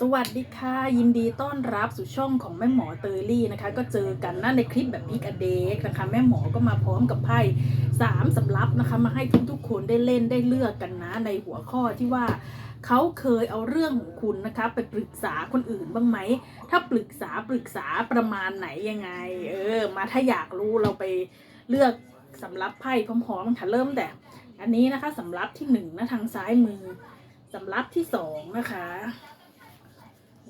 สวัสดีค่ะ ยินดีต้อนรับสู่ช่องของแม่หมอเตอรี่นะคะ ก็เจอกันนะในคลิปแบบพิกอเดกนะคะแม่หมอก็มาพร้อมกับไพ่สามสำรับนะคะ มาให้ทุกๆคนได้เล่นได้เลือกกันนะ ในหัวข้อที่ว่าเขาเคยเอาเรื่องของคุณนะคะไปปรึกษาคนอื่นบ้างไหม ถ้าปรึกษาปรึกษาประมาณไหนยังไง เออ มาถ้าอยากรู้เราไปเลือกสำรับไพ่พร้อมๆค่ะเริ่มแต่ อันนี้นะคะสำรับที่หนึ่งนะทางซ้ายมือสำรับที่สองนะคะ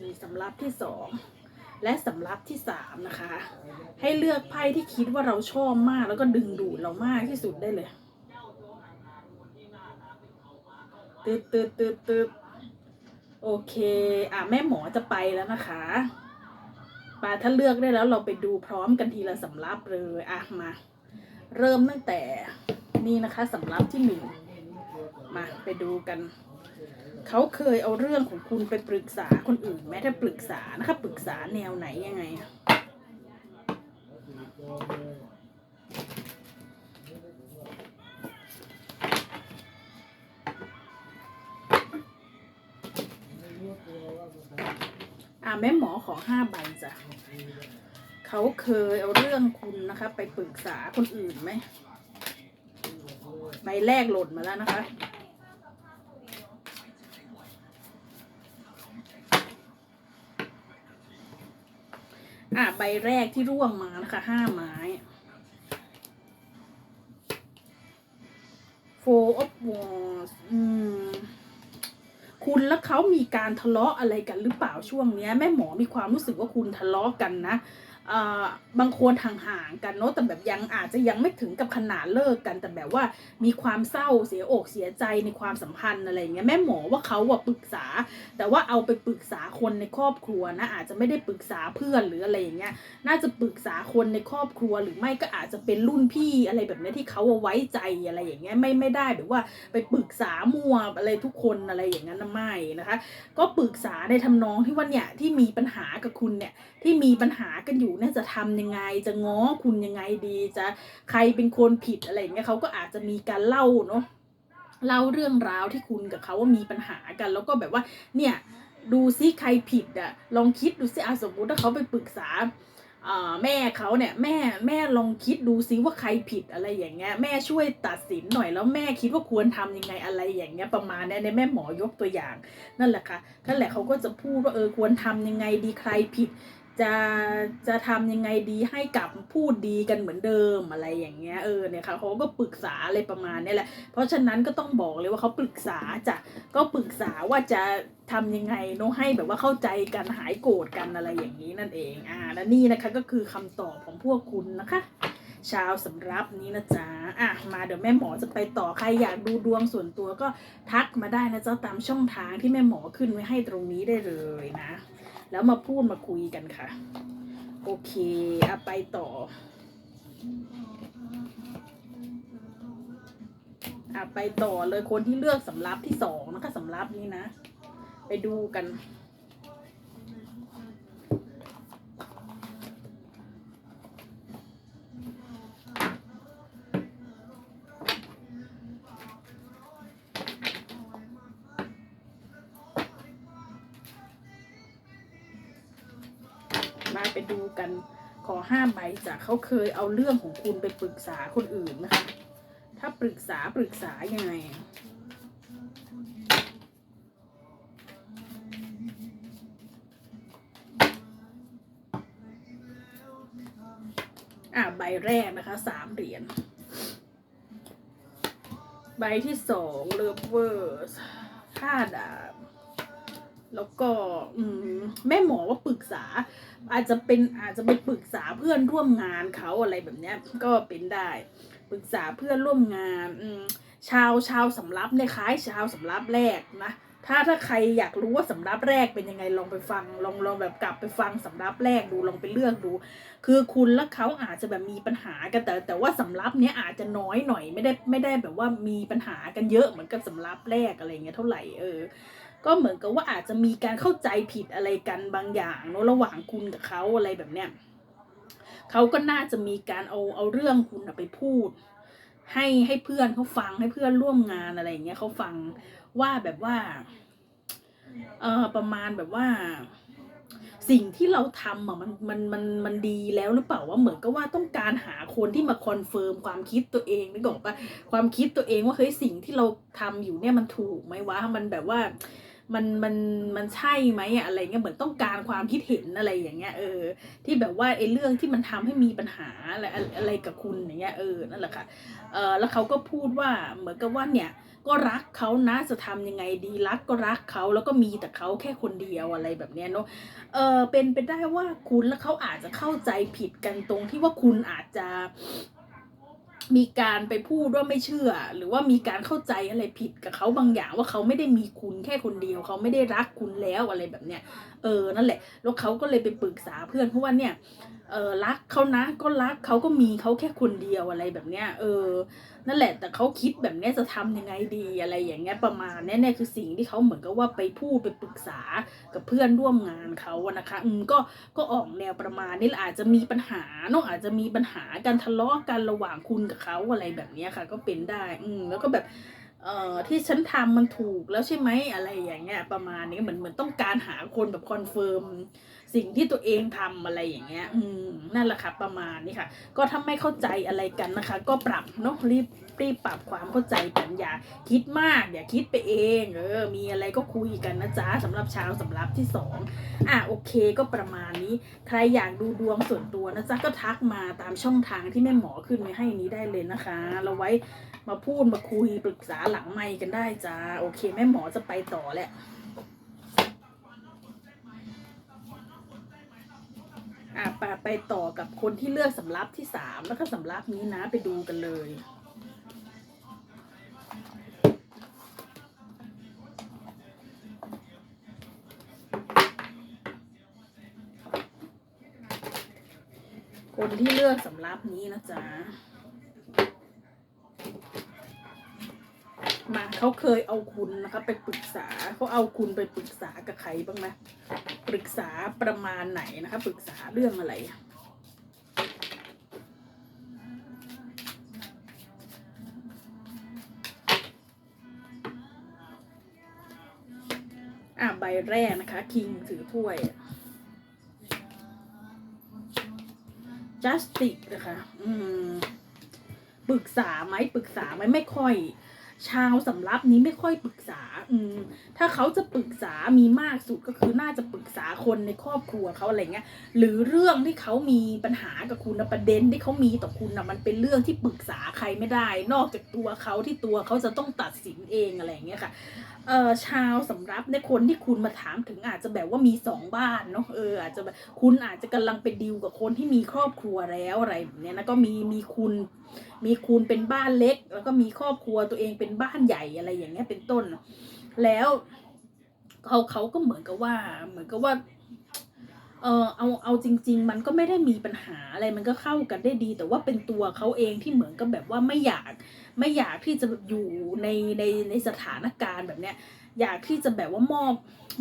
มีสำรับที่สองและสำรับที่สามนะคะ ให้เลือกไพ่ที่คิดว่าเราชอบมากแล้วก็ดึงดูดเรามากที่สุดได้เลยตืดตืดตืดตืดโอเค อะแม่หมอจะไปแล้วนะคะปาถ้าเลือกได้แล้วเราไปดูพร้อมกันทีละสำรับเลยอะมา เริ่มตั้งแต่นี่นะคะสำรับที่หนึ่งมาไปดูกัน เขาเคยเอาเรื่องของคุณไปปรึกษาคนอื่นไหมถ้าปรึกษานะคะปรึกษาแนวไหนยังไงอะอะแม่หมอขอห้าใบจ้ะเขาเคยเอาเรื่องคุณนะคะ ไปปรึกษาคนอื่นไหมใบแรกหล่นมาแล้วนะคะ อะใบแรกที่ร่วงมานะคะห้าไม้ four of wands อืมคุณและเขามีการทะเลาะอะไรกันหรือเปล่าช่วงเนี้ยแม่หมอมีความรู้สึกว่าคุณทะเลาะกันนะ บางคนห่างๆกันเนาะแต่แบบยังอาจจะยังไม่ถึงกับขนาดเลิกกันแต่แบบว่ามีความเศร้าเสียอกเสียใจในความสัมพันธ์อะไรเงี้ยแม่หมอว่าเขาอะปรึกษา แต่ว่าเอาไปปรึกษาคนในครอบครัวนะอาจจะไม่ได้ปรึกษาเพื่อนหรืออะไรอย่างเงี้ยน่าจะปรึกษาคนในครอบครัวหรือไม่ก็อาจจะเป็นรุ่นพี่อะไรแบบนี้ที่เขาเอาไว้ใจอะไรอย่างเงี้ยไม่ไม่ได้แบบว่าไปปรึกษามั่วอะไรทุกคนอะไรอย่างนั้นนะไม่นะคะ ก็ปรึกษาในทำนองที่ว่าเนี่ยที่มีปัญหากับคุณเนี่ยที่มีปัญหากันอยู่เนี่ยจะทำยังไง จะง้อคุณยังไงดีจะใครเป็นคนผิดอะไรอย่างเงี้ยเขาก็อาจจะมีการเล่าเนาะเล่าเรื่องราวที่คุณกับเขาว่ามีปัญหากัน แล้วก็แบบว่าเนี่ยดูซิใครผิดอะลองคิดดูซิอะสมมติถ้าเขาไปปรึกษาแม่เขาเนี่ยแม่แม่ลองคิดดูซิว่าใครผิดอะไรอย่างเงี้ยแม่ช่วยตัดสินหน่อยแล้วแม่คิดว่าควรทำยังไงอะไรอย่างเงี้ยประมาณนี้ในแม่หมอยกตัวอย่างนั่นแหละค่ะนั่นแหละเขาก็จะพูดว่าเออควรทำยังไงดีใครผิด จะจะทำยังไงดีให้กลับพูดดีกันเหมือนเดิมอะไรอย่างเงี้ยเออเนี่ยค่ะเขาก็ปรึกษาอะไรประมาณนี้แหละ เพราะฉะนั้นก็ต้องบอกเลยว่าเขาปรึกษาจะก็ปรึกษาว่าจะทำยังไงเนาะให้แบบว่าเข้าใจกันหายโกรธกันอะไรอย่างนี้นั่นเองอ่าและนี่นะคะก็คือคำตอบของพวกคุณนะคะชาวสำรับนี้นะจ๊ะ อะ มาเดี๋ยวแม่หมอจะไปต่อ ใครอยากดูดวงส่วนตัวก็ทักมาได้นะจ๊ะตามช่องทางที่แม่หมอขึ้นไว้ให้ตรงนี้ได้เลยนะ แล้วมาพูดมาคุยกันค่ะ โอเคอาไปต่ออะไปต่อเลยคนที่เลือกสำรับที่สองนะคะสำรับนี้นะ ไปดูกัน ไปดูกันขอห้าใบจากเขาเคยเอาเรื่องของคุณไปปรึกษาคนอื่นนะคะ ถ้าปรึกษาปรึกษายังไงอะใบแรกนะคะสามเหรียญใบที่สองเลเวอร์ห้าดาบ แล้วก็อืมแม่หมอว่าปรึกษา อาจจะเป็นอาจจะไปปรึกษาเพื่อนร่วมงานเขาอะไรแบบเนี้ย ก็เป็นได้ปรึกษาเพื่อนร่วมงานอืมชาวชาวสำรับเนี่ยคล้ายชาวสำรับแรกนะถ้าถ้าใครอยากรู้ว่าสำรับแรกเป็นยังไงลองไปฟังลองลองแบบกลับไปฟังสำรับแรกดูลองไปเลือกดู คือคุณและเขาอาจจะแบบมีปัญหากันแต่แต่ว่าสำรับเนี้ยอาจจะน้อยหน่อยไม่ได้ไม่ได้แบบว่ามีปัญหากันเยอะเหมือนกับสำรับแรกอะไรเงี้ยเท่าไหร่เออ ก็เหมือนกับว่าอาจจะมีการเข้าใจผิดอะไรกันบางอย่างเนอะระหว่างคุณกับเขาอะไรแบบเนี้ยเขาก็น่าจะมีการเอาเอาเรื่องคุณไปพูด ให้ให้เพื่อนเขาฟังให้เพื่อนร่วมงานอะไรอย่างเงี้ยเขาฟังว่าแบบว่าเออประมาณแบบว่า สิ่งที่เราทำอะมันมันมันมันดีแล้วหรือเปล่าว่าเหมือนกับว่าต้องการหาคนที่มาคอนเฟิร์มความคิดตัวเองนึกออกปะความคิดตัวเองว่าเฮ้ยสิ่งที่เราทำอยู่เนี่ยมันถูกไหมวะมันแบบว่า มันมันมันใช่ไหมอะอะไรเงี้ยเหมือนต้องการความคิดเห็นอะไรอย่างเงี้ยเออ ที่แบบว่าไอ้เรื่องที่มันทำให้มีปัญหาอะไรอะไรกับคุณอย่างเงี้ยเออนั่นแหละค่ะเออแล้วเขาก็พูดว่าเหมือนกับว่าเนี่ยก็รักเขานะจะทำยังไงดีรักก็รักเขาแล้วก็มีแต่เขาแค่คนเดียวอะไรแบบเนี้ยเนาะเออเป็นไปได้ว่าคุณและเขาอาจจะเข้าใจผิดกันตรงที่ว่าคุณอาจจะ มีการไปพูดว่าไม่เชื่อ หรือว่ามีการเข้าใจอะไรผิดกับเขาบางอย่างว่าเขาไม่ได้มีคุณแค่คนเดียว เขาไม่ได้รักคุณแล้วอะไรแบบเนี้ยเออนั่นแหละ แล้วเขาก็เลยไปปรึกษาเพื่อนเพราะว่าเนี่ยเออรักเขานะก็รักเขาก็มีเขาแค่คนเดียวอะไรแบบเนี้ยเออ นั่นแหละ แต่เขาคิดแบบนี้จะทำยังไงดีอะไรอย่างเงี้ยประมาณนี้เนี่ยคือสิ่งที่เขาเหมือนกับว่าไปพูดไปปรึกษากับเพื่อนร่วมงานเขาอะนะคะ อืมก็ก็ออกแนวประมาณนี้แหละอาจจะมีปัญหาเนอะอาจจะมีปัญหาการทะเลาะกันระหว่างคุณกับเขาอะไรแบบนี้ค่ะ ก็เป็นได้ อืมแล้วก็แบบ เอ่อที่ฉันทำมันถูกแล้วใช่ไหมอะไรอย่างเงี้ยประมาณนี้เหมือนเหมือนต้องการหาคนแบบคอนเฟิร์มสิ่งที่ตัวเองทำอะไรอย่างเงี้ย อืมนั่นแหละค่ะประมาณนี้ค่ะ ก็ถ้าไม่เข้าใจอะไรกันนะคะ ก็ปรับเนาะรีบรีบปรับความเข้าใจกันอย่าคิดมากอย่าคิดไปเองเออมีอะไรก็คุยกันนะจ๊ะสำหรับชาวสำรับที่สองอะโอเคก็ประมาณนี้ใครอยากดูดวงส่วนตัวนะจ๊ะก็ทักมาตามช่องทางที่แม่หมอขึ้นไว้ให้นี้ได้เลยนะคะ เราไว้มาพูดมาคุยปรึกษาหลังไมค์กันได้จ้า โอเค แม่หมอจะไปต่อแหละอะไปไปต่อกับคนที่เลือกสำรับที่สามแล้วก็สำรับนี้นะไปดูกันเลยคนที่เลือกสำรับนี้นะจ๊ะ มาเขาเคยเอาคุณนะคะไปปรึกษาเขาเอาคุณไปปรึกษากับใครบ้างไหมปรึกษาประมาณไหนนะคะ ปรึกษาเรื่องอะไรอะใบแรกนะคะ คิงถือถ้วย justice นะคะ อืมปรึกษาไหมปรึกษาไหมไม่ค่อย ชาวสำรับนี้ไม่ค่อยปรึกษา อืม ถ้าเขาจะปรึกษามีมากสุดก็คือน่าจะปรึกษาคนในครอบครัวเขาอะไรเงี้ย หรือเรื่องที่เขามีปัญหากับคุณนะประเด็นที่เขามีต่อคุณนะมันเป็นเรื่องที่ปรึกษาใครไม่ได้ นอกจากตัวเขาที่ตัวเขาจะต้องตัดสินเองอะไรเงี้ยค่ะ เอ่อชาวสำรับในคนที่คุณมาถามถึงอาจจะแบบว่ามีสองบ้านเนาะ เอออาจจะแบบคุณอาจจะกำลังไปดิวกับคนที่มีครอบครัวแล้วอะไรแบบเนี้ยนะก็มีมีคุณ มีคุณเป็นบ้านเล็ก แล้วก็มีครอบครัวตัวเองเป็น็นบ้านใหญ่อะไรอย่างเงี้ยเป็นต้น แล้วเขาเขาก็เหมือนกับว่า เหมือนกับว่าเออเอาเอาจริง ๆ มันก็ไม่ได้มีปัญหาอะไรมันก็เข้ากันได้ดี แต่ว่าเป็นตัวเขาเองที่เหมือนกับแบบว่าไม่อยากไม่อยากที่จะอยู่ในในในสถานการณ์แบบเนี้ยอยากที่จะแบบว่ามอบ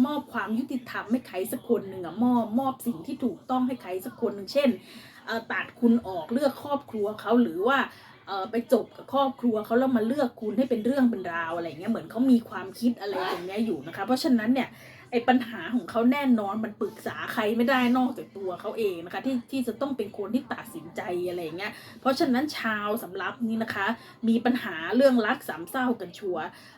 มอบความยุติธรรมให้ใครสักคนหนึ่งอะมอบมอบสิ่งที่ถูกต้องให้ใครสักคนหนึ่งเช่นตัดคุณออกเลือกครอบครัวเขาหรือว่า เออไปจบกับครอบครัวเขาแล้วมาเลือกคุณให้เป็นเรื่องเป็นราวอะไรเงี้ยเหมือนเขามีความคิดอะไรตรงเนี้ยอยู่นะคะ เพราะฉะนั้นเนี่ยไอ้ปัญหาของเขาแน่นอนมันปรึกษาใครไม่ได้นอกจากตัวเขาเองนะคะ ที่ที่จะต้องเป็นคนที่ตัดสินใจอะไรเงี้ยเพราะฉะนั้นชาวสำรับนี้นะคะ มีปัญหาเรื่องรักสามเศร้ากันชัว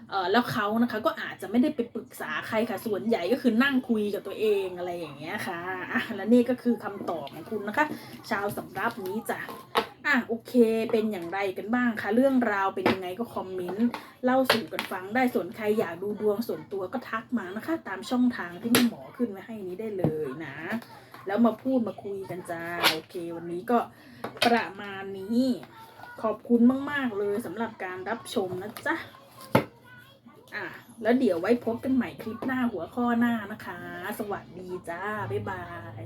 เออแล้วเขานะคะก็อาจจะไม่ได้ไปปรึกษาใครค่ะส่วนใหญ่ก็คือนั่งคุยกับตัวเองอะไรอย่างเงี้ยค่ะอะและนี่ก็คือคำตอบของคุณนะคะ ชาวสำรับนี้จ้ะ อะโอเค เป็นอย่างไรกันบ้างคะ เรื่องราวเป็นยังไงก็คอมเมนต์เล่าสู่กันฟังได้ส่วนใครอยากดูดวงส่วนตัวก็ทักมานะคะ ตามช่องทางที่แม่หมอขึ้นไว้ให้นี้ได้เลยนะ แล้วมาพูดมาคุยกันจ้าโอเค วันนี้ก็ประมาณนี้ ขอบคุณมาก ๆ เลยสำหรับการรับชมนะจ๊ะอะแล้วเดี๋ยวไว้พบกันใหม่คลิปหน้าหัวข้อหน้านะคะ สวัสดีจ้าบ๊ายบาย